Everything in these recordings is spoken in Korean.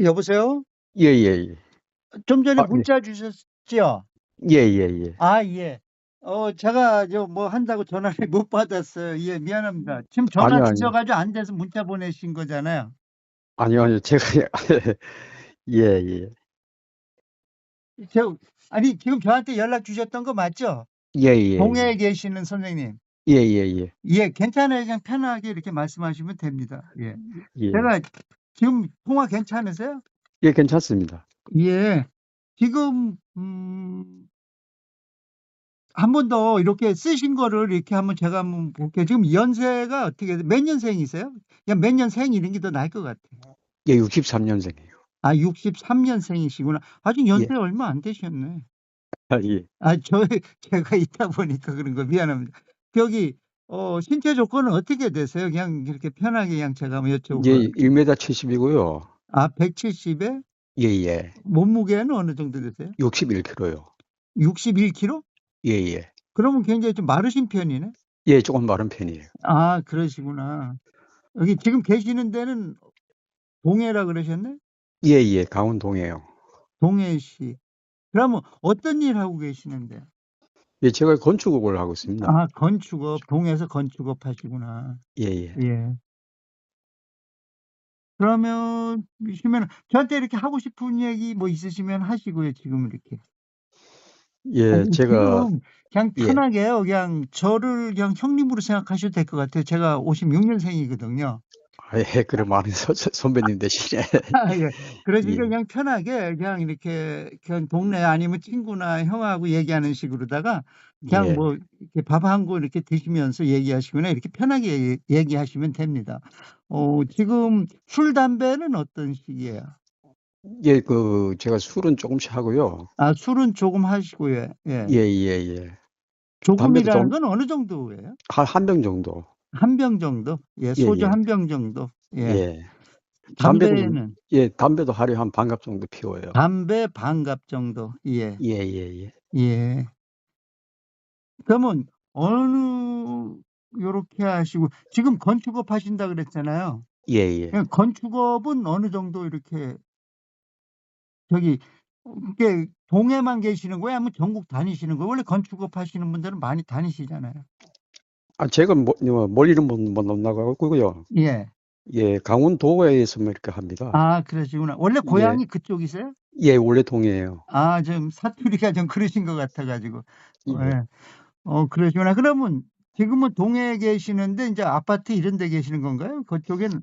여보세요? 예, 예, 예. 좀 전에 아, 네. 문자 주셨죠? 예, 예, 예. 아, 예. 어, 제가 저 뭐 한다고 전화를 못 받았어요. 예, 미안합니다. 지금 전화 아니요, 아니요. 주셔가지고 안 돼서 문자 보내신 거잖아요. 아니요, 아니요. 제가, 예, 예. 저, 아니, 지금 저한테 연락 주셨던 거 맞죠? 예, 예. 동해에 계시는 선생님. 예, 예, 예. 예, 괜찮아요. 그냥 편하게 이렇게 말씀하시면 됩니다. 예. 예. 제가 지금 통화 괜찮으세요? 예, 괜찮습니다. 예. 지금, 음, 한 번 더 이렇게 쓰신 거를 이렇게 한번 제가 한번 볼게요. 지금 연세가 어떻게, 몇 년생이세요? 그냥 몇 년생 이런 게 더 나을 것 같아요. 예, 63년생이에요. 아, 63년생이시구나. 아직 연세 얼마 안 되셨네. 아, 예. 아, 저, 제가 있다 보니까 그런 거 미안합니다. 저기, 어, 신체 조건은 어떻게 되세요? 그냥 이렇게 편하게 그냥 제가 한번. 예, 1m 70이고요. 아, 170에 예, 예. 몸무게는 어느 정도 되세요? 61kg요. 61kg? 예, 예. 그러면 굉장히 좀 마르신 편이네. 예, 조금 마른 편이에요. 아, 그러시구나. 여기 지금 계시는 데는 동해라 그러셨네? 예, 예. 강원동이에요. 동해시. 그러면 어떤 일 하고 계시는데요? 예, 제가 건축업을 하고 있습니다. 아, 건축업, 동해에서 건축업 하시구나. 예, 예. 예. 그러면, 그러시면 저한테 이렇게 하고 싶은 얘기 뭐 있으시면 하시고요, 지금 이렇게. 예, 아니, 제가, 지금 그냥 예. 편하게 요. 그냥 저를 그냥 형님으로 생각하셔도 될 것 같아요. 제가 56년생이거든요. 아, 예, 그래, 많은 서- 서- 선배님 되시네. 아, 예. 그러니까 예. 그냥 편하게 그냥 이렇게 그냥 동네 아니면 친구나 형하고 얘기하는 식으로다가 그냥 예. 뭐 이렇게 밥한고 이렇게 드시면서 얘기하시거나 이렇게 편하게 얘기- 얘기하시면 됩니다. 어, 지금 술 담배는 어떤 식이에요? 예, 그, 제가 술은 조금씩 하고요. 아, 술은 조금 하시고요. 예. 예, 예, 예. 조금이라는 좀- 건 어느 정도예요? 한, 한병 정도. 한 병 정도? 예, 소주 예. 한 병 정도. 예. 예. 담배도, 담배는 예, 담배도 하루에 한 반갑 정도 피워요. 담배 반갑 정도. 예. 예, 예, 예. 예. 그러면 어느 요렇게 하시고 지금 건축업 하신다 그랬잖아요. 예, 예. 그냥 건축업은 어느 정도 이렇게 저기 이게 동해만 계시는 거예요? 아니면 전국 다니시는 거예요? 원래 건축업 하시는 분들은 많이 다니시잖아요. 아, 제가 뭐, 뭐, 멀리는 못, 못 나가고요. 예. 예, 강원도에서만 이렇게 합니다. 아, 그러시구나. 원래 예. 고향이 그쪽이세요? 예, 원래 동해예요. 아, 좀 사투리가 좀 그러신 것 같아가지고. 예. 예. 어, 그러시구나. 그러면 지금은 동해에 계시는데 이제 아파트 이런 데 계시는 건가요? 그쪽에는?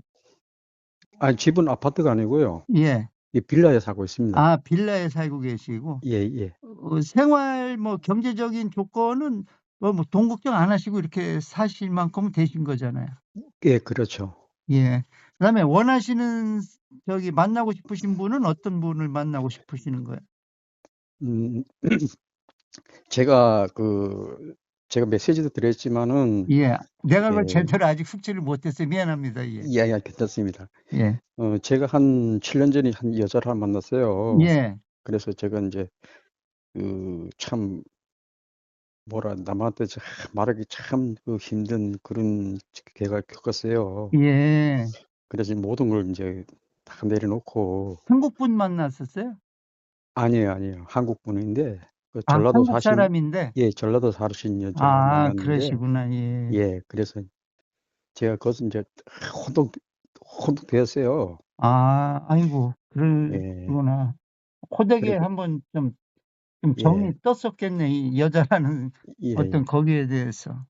아, 집은 아파트가 아니고요. 예. 예, 빌라에 살고 있습니다. 아, 빌라에 살고 계시고. 예, 예. 어, 생활 뭐 경제적인 조건은 뭐, 뭐 돈 걱정 안 하시고 이렇게 사실 만큼은 되신 거잖아요. 예, 그렇죠. 예. 그 다음에 원하시는 저기 만나고 싶으신 분은 어떤 분을 만나고 싶으시는 거예요? 음, 제가 그, 제가 메시지도 드렸지만은, 예. 내가 그걸 예. 제대로 아직 숙지를 못했어요. 미안합니다. 예. 예, 예, 괜찮습니다. 예. 어, 제가 한 7년 전에 한 여자를 만났어요. 예. 그래서 제가 이제 그 참 뭐라 남한테 참 말하기 참 그 힘든 그런 계가 겪었어요. 예. 그래서 모든 걸 이제 다 내려놓고 한국 분 만났었어요? 아니에요, 아니에요. 한국 분인데 그 아, 전라도 한국 사신 사람인데. 예, 전라도 사신 여자 아, 만났는데 그러시구나. 예. 예, 그래서 제가 거기서 이제 혼동 혼동 되었어요. 아, 아이고, 예, 그러구나. 호되게 그래서 한번 좀, 좀 정이 예, 떴었겠네. 이 여자라는 예, 어떤 예. 거기에 대해서.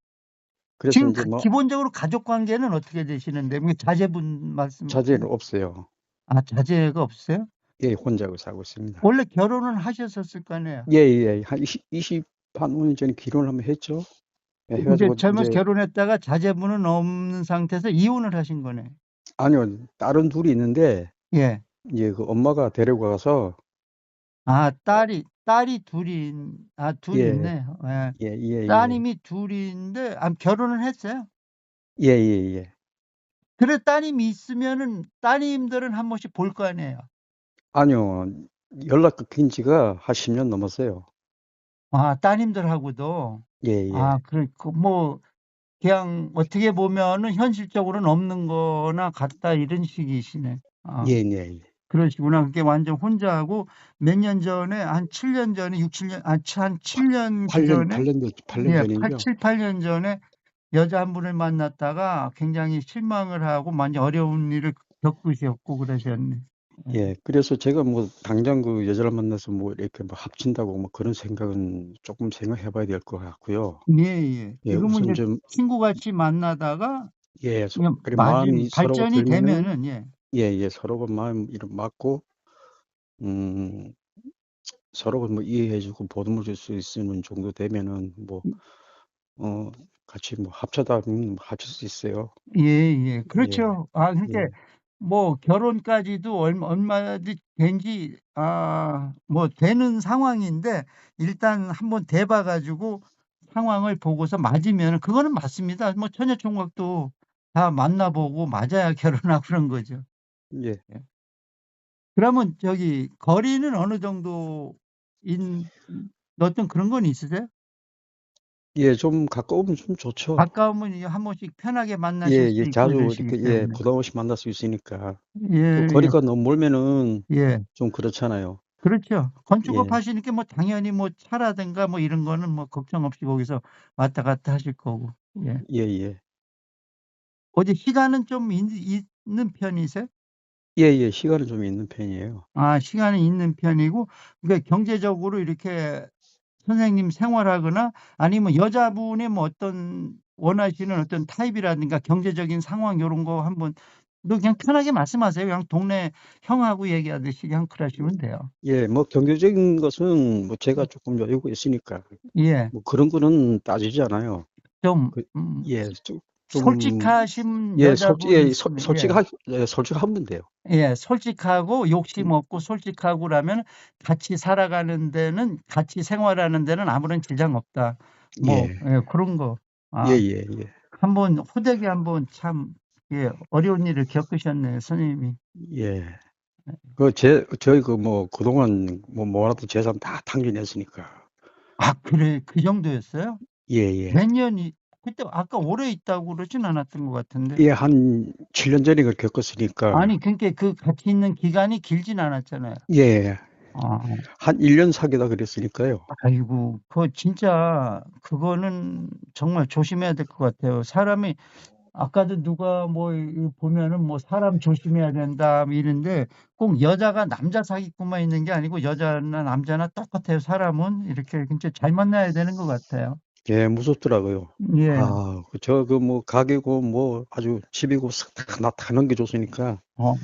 지금 뭐 기본적으로 가족 관계는 어떻게 되시는데? 뭐 자제분 말씀, 자제는 없어요. 아, 자제가 없어요? 예, 혼자 살고 있습니다. 원래 결혼은 하셨었을 거 아니에요? 예, 예. 한 20, 20, 한 5년 전에 결혼을 한번 했죠. 예, 이제 젊어서 이제, 결혼했다가 자제분은 없는 상태에서 이혼을 하신 거네. 아니요, 다른 둘이 있는데, 예. 이제 그 엄마가 데리고 가서, 아, 딸이, 딸이 둘이, 아, 둘 예, 있네. 예. 예, 예, 예. 따님이 둘인데, 아, 결혼을 했어요? 예, 예, 예. 그래, 따님이 있으면은 따님들은 한 번씩 볼 거 아니에요. 아니요, 연락 끊긴 지가 한 10년 넘었어요. 아, 따님들하고도. 예, 예. 아, 그, 그, 뭐, 그냥 어떻게 보면은 현실적으로는 없는 거나 같다 이런 식이시네. 아, 예, 예, 예. 그러시구나. 그게 완전 혼자 하고 몇 년 전에 한 7년 전에 6, 7년 아, 한 7년 8년, 전에 8년, 전- 8년 예, 전이죠. 8, 7, 8년 전에 여자 한 분을 만났다가 굉장히 실망을 하고 많이 어려운 일을 겪으셨고 그러셨네. 예, 그래서 제가 뭐 당장 그 여자를 만나서 뭐 이렇게 뭐 합친다고 뭐 그런 생각은 조금 생각해 봐야 될 것 같고요. 예, 예. 예, 지금은 이제 좀, 친구같이 만나다가 예, 소, 그냥 그래, 마음이 발전이 되면은 예. 예, 예, 서로가 마음 이름 맞고, 음, 서로가 뭐 이해해주고 보듬어 줄 수 있는 정도 되면은 뭐, 어, 같이 뭐 합쳐다 보면 합칠 수 있어요. 예, 예. 예, 그렇죠. 아, 그러니까 예, 뭐 결혼까지도 얼마 얼마든지 된지 아, 뭐 되는 상황인데 일단 한번 대봐 가지고 상황을 보고서 맞으면 그거는 맞습니다. 뭐 처녀 총각도 다 만나보고 맞아야 결혼하고 그런 거죠. 예. 예. 그러면 저기 거리는 어느 정도인 어떤 그런 건 있으세요? 예, 좀 가까우면 좀 좋죠. 가까우면 이제 한 번씩 편하게 만나실 예, 수 예, 있고 자주 이러시기 이렇게, 예, 때문에. 부담 없이 만날 수 있으니까. 또 예, 예. 거리가 너무 멀면은 예. 좀 그렇잖아요. 그렇죠. 건축업 예, 하시니까 뭐 당연히 뭐 차라든가 뭐 이런 거는 뭐 걱정 없이 거기서 왔다 갔다 하실 거고. 예. 예, 예. 어디 시간은 좀 있, 있는 편이세요? 예, 예, 시간은 좀 있는 편이에요. 아, 시간이 있는 편이고, 그러니까 경제적으로 이렇게 선생님 생활하거나 아니면 여자분의 뭐 어떤 원하시는 어떤 타입이라든가 경제적인 상황 이런 거 한번 너 그냥 편하게 말씀하세요. 그냥 동네 형하고 얘기하듯이 그냥 그러시면 돼요. 예, 뭐 경제적인 것은 뭐 제가 조금 여유가 있으니까 예. 뭐 그런 거는 따지지 않아요. 좀 그, 음, 예, 좀, 좀, 솔직하신 예, 솔직, 예, 소, 예. 솔직하, 예, 솔직하면 돼요. 예, 솔직하고 욕심 음, 없고 솔직하고라면 같이 살아가는 데는 같이 생활하는 데는 아무런 지장 없다. 뭐 예, 예, 그런 거. 예, 아, 예, 예, 한번 호되게 한번 참 예, 어려운 일을 겪으셨네요, 선생님이. 예. 그, 제, 저희 그 뭐, 그동안 뭐, 뭐라도 재산 다 탕진했으니까. 아, 그래, 그 정도였어요? 예, 예. 몇 년이 그때 아까 오래 있다고 그러진 않았던 것 같은데. 예, 한 7년 전에 그걸 겪었으니까. 아니, 그러니까 그 같이 있는 기간이 길진 않았잖아요. 예, 아, 한 1년 사귀다 그랬으니까요. 아이고, 그거 진짜 그거는 정말 조심해야 될 것 같아요. 사람이 아까도 누가 뭐 이- 보면은 뭐 사람 조심해야 된다 뭐 이런데 꼭 여자가 남자 사기꾼만 있는 게 아니고 여자나 남자나 똑같아요. 사람은 이렇게 진짜 잘 만나야 되는 것 같아요. 예, 무섭더라고요. 예. 아, 저 그 뭐 가게고 뭐 아주 집이고 싹다 넘겨줬으니까. 어.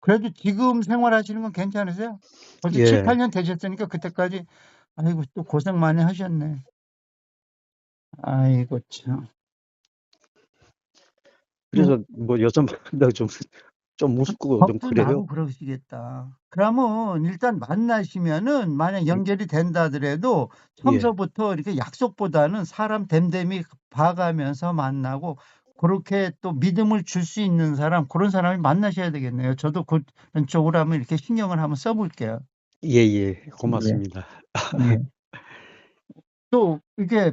그래도 지금 생활하시는 건 괜찮으세요? 벌써 7, 예, 8년 되셨으니까 그때까지 아이고 또 고생 많이 하셨네. 아이고 참. 그래서 뭐 만나고 좀, 좀 무섭고 좀 겁도 나고 그래요. 그러시겠다. 그러면 일단 만나시면은 만약 연결이 된다 하더라도 예, 처음서부터 이렇게 약속보다는 사람 됨됨이 봐가면서 만나고 그렇게 또 믿음을 줄 수 있는 사람 그런 사람을 만나셔야 되겠네요. 저도 그런 쪽으로 하면 이렇게 신경을 한번 써볼게요. 예, 예, 예. 고맙습니다. 예. 또 이게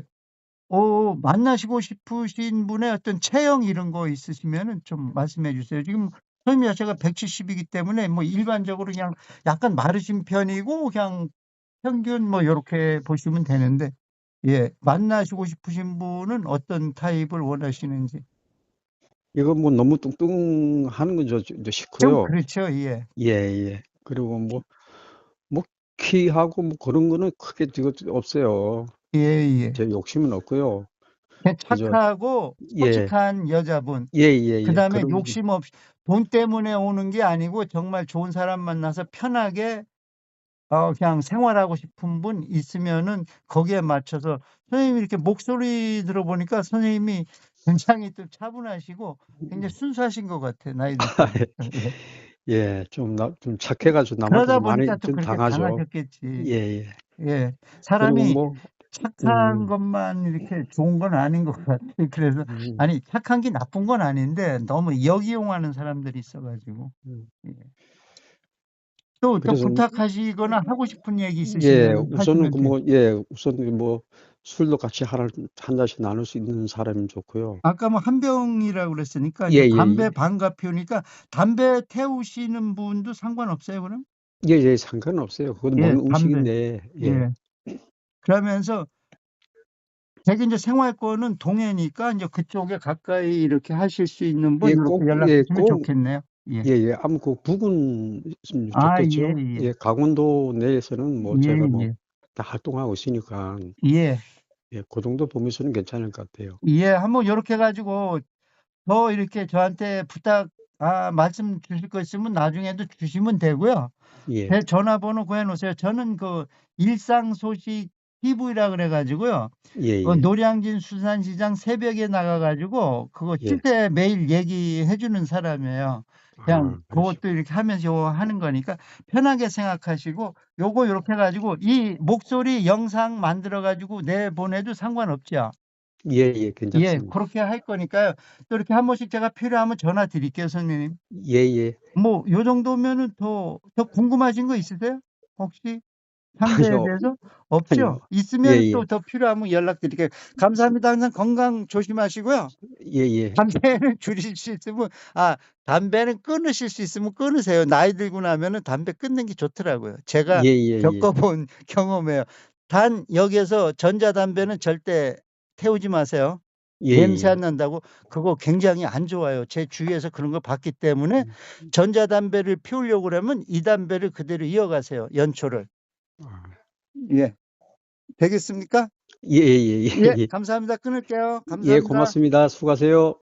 어, 만나시고 싶으신 분의 어떤 체형 이런 거 있으시면은 좀 말씀해 주세요. 지금 선생님 자체가 170이기 때문에 뭐 일반적으로 그냥 약간 마르신 편이고 그냥 평균 뭐 요렇게 보시면 되는데 예, 만나시고 싶으신 분은 어떤 타입을 원하시는지. 이거 뭐 너무 뚱뚱하는 건 저, 저 좀 싫고요. 그렇죠. 예. 예, 예. 그리고 뭐, 뭐 키하고 뭐 그런 거는 크게 이거 없어요. 예, 예. 제 욕심은 없고요. 착하고 예, 솔직한 여자분. 예, 예, 예. 그다음에 그런, 욕심 없이 돈 때문에 오는 게 아니고 정말 좋은 사람 만나서 편하게 어, 그냥 생활하고 싶은 분 있으면은 거기에 맞춰서 선생님이 이렇게 목소리 들어보니까 선생님이 굉장히 또 차분하시고 굉장히 순수하신 것 같아 나이 드시고 예. 예, 좀, 나, 좀 착해가지고 남한테도 많이 좀 당하죠. 당하셨겠지. 예, 예. 예, 사람이 뭐, 착한 음, 것만 이렇게 좋은 건 아닌 것 같아. 그래서 음, 아니 착한 게 나쁜 건 아닌데 너무 역이용하는 사람들이 있어가지고. 음. 예. 또, 또 그래서, 부탁하시거나 하고 싶은 얘기 예, 있으시면 우선은 하시면 그 돼요. 뭐, 예, 우선 그 뭐, 술도 같이 하나 한 잔씩 나눌 수 있는 사람이면 좋고요. 아까 뭐 한 병이라고 그랬으니까 예, 이제 예, 담배 예. 반가 피우니까 담배 태우시는 분도 상관없어요, 그럼? 예, 예, 상관없어요. 그건 예, 먹는 담배. 음식인데, 예, 예. 그러면서 되게 이제 생활권은 동해니까 이제 그쪽에 가까이 이렇게 하실 수 있는 분 예, 이렇게 꼭, 연락 예, 주시면 좋겠네요. 예. 예, 예, 아무 그 부근 있으면 아, 좋겠죠. 예, 예. 예, 강원도 내에서는 뭐 예, 제가 뭐 예. 다 활동하고 있으니까, 예. 예, 그 정도 범위에서는 괜찮을 것 같아요. 예, 한번 요렇게 가지고 더 이렇게 저한테 부탁 아, 말씀 주실 거 있으면 나중에도 주시면 되고요. 예, 제 전화번호 구해 놓으세요. 저는 그 일상 소식 TV라 그래 가지고요. 예, 그 예, 노량진 수산시장 새벽에 나가 가지고 그거 예. 실제 매일 얘기해 주는 사람이에요. 그냥 아, 그것도 이렇게 하면서 하는 거니까 편하게 생각하시고 요거 요렇게 해 가지고 이 목소리 영상 만들어 가지고 내보내도 상관없죠. 예, 예, 예, 괜찮습니다. 그렇게 할 거니까요. 또 이렇게 한 번씩 제가 필요하면 전화 드릴게요, 선생님. 예, 예. 뭐 요 정도면은 더 더 궁금하신 거 있으세요? 혹시 상대에 아니요, 대해서? 없죠? 아니요. 예, 있으면 예, 또 더 필요하면 연락드릴게요. 감사합니다. 항상 건강 조심하시고요. 예, 예, 담배는 줄이실 수 있으면 아, 담배는 끊으실 수 있으면 끊으세요. 나이 들고 나면은 담배 끊는 게 좋더라고요. 제가 예, 예, 예. 겪어본 경험이에요. 단 여기에서 전자담배는 절대 태우지 마세요. 예, 냄새 예. 안 난다고 그거 굉장히 안 좋아요. 제 주위에서 그런 걸 봤기 음. 때문에 전자담배를 피우려고 그러면 이 담배를 그대로 이어가세요. 연초를. 아, 예. 되겠습니까? 예, 예, 예, 예, 예. 감사합니다. 끊을게요. 예, 감사합니다. 고맙습니다. 수고하세요.